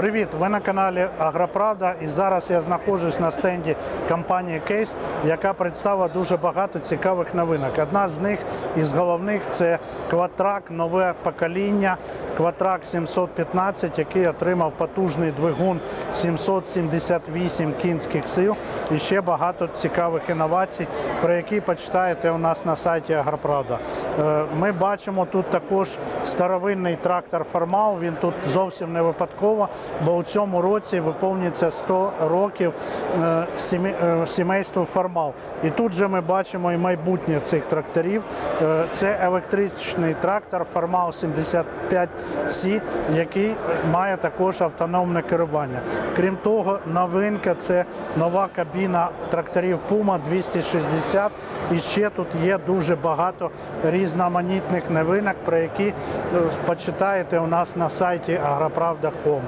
Привіт! Ви на каналі Агроправда і зараз я знаходжусь на стенді компанії Кейс, яка представила дуже багато цікавих новинок. Одна з них із головних це Кватрак, нове покоління, Кватрак 715, який отримав потужний двигун 778 кінських сил і ще багато цікавих інновацій, про які почитаєте у нас на сайті Агроправда. Е, Ми бачимо тут також старовинний трактор Формал. Він тут зовсім не випадково, бо у цьому році виповнюється 100 років е, е, сімейству Формал. І тут же ми бачимо і майбутнє цих тракторів. Е, Це електричний трактор Формал 75C, який має також автономне керування. Крім того, новинка це нова кабіна тракторів Puma 260. І ще тут є дуже багато різноманітних новинок, про які почитаєте у нас на сайті agropravda.com.